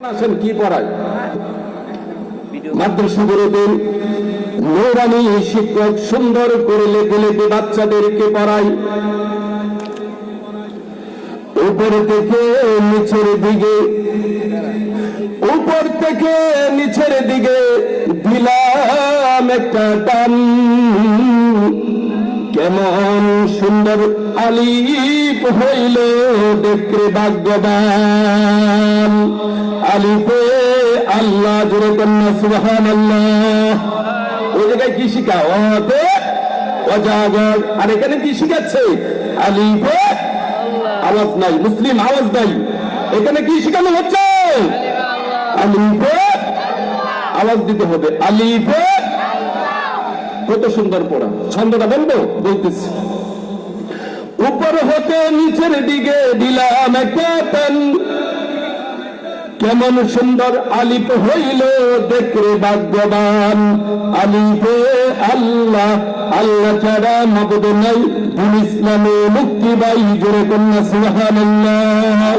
আসেন কি পড়ায়? মাদ্রাসাগুলোতে নৌরানি শিক্ষক সুন্দর করে লেখে লেখে বাচ্চাদেরকে পড়ায়। উপর থেকে নিচের দিকে, উপর থেকে নিচের দিকে দিলাম একটা টান। কেমন সুন্দর আলিপ হইল দেখে ভাগ্যবান। আলিপে আল্লাহ জুড়ে কন্যা সুহান আল্লাহ ওই জায়গায় কি শিখা অতে অজাগর। আর এখানে কি শিখাচ্ছে? আলিপে আওয়াজ নাই, মুসলিম আওয়াজ নাই। এখানে কি শিখানো হচ্ছে? আলিফে আওয়াজ দিতে হবে। আলিফে কত সুন্দর পড়া। ছন্দটা বলব? বলতেছি। উপর হতে নিচের দিকে দিলাম কেমন সুন্দর আলিপ হইল দেখে ভাগ্যবান। আলিফে আল্লাহ আল্লাহ ছাড়া মবদ নাই। দিন ইসলামে মুক্তি বাই জোরে কন্যা, সুবহানাল্লাহ।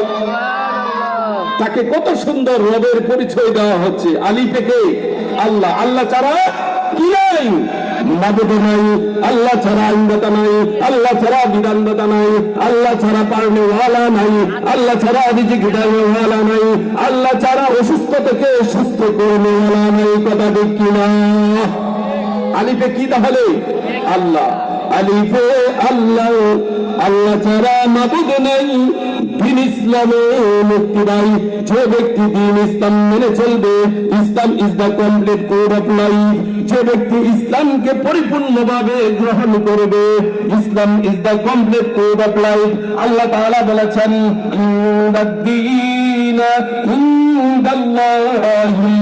তাকে কত সুন্দর রবের পরিচয় দেওয়া হচ্ছে। আলিফেকে আল্লাহ। আল্লাহ ছাড়া কি নাই? মাবুদ নাই আল্লাহ ছাড়া আইনদাতা নাই আল্লাহ ছাড়া বিধানদাতা নাই আল্লাহ ছাড়া পারলে ওয়ালা নাই আল্লাহ ছাড়া রিজিক ওয়ালা নাই আল্লাহ ছাড়া অসুস্থ থেকে সুস্থ করনে ওয়ালা নাই কথা ঠিক কিনা? আলিফে কি তাহলে? আল্লাহ। আলিফে আল্লাহ আল্লাহ ছাড়া মাবুদ নাই। দিন ইসলামে মুক্তি নাই। যে ব্যক্তি দিন ইসলাম মেনে চলবে, Islam is the complete code of life যে ব্যক্তি ইসলামকে পরিপূর্ণভাবে গ্রহণ করবে, Islam is the complete code of life Allah তাআলা বলেছেন ইন্দাদ দীন ইনদাল্লাহিল ইসলাম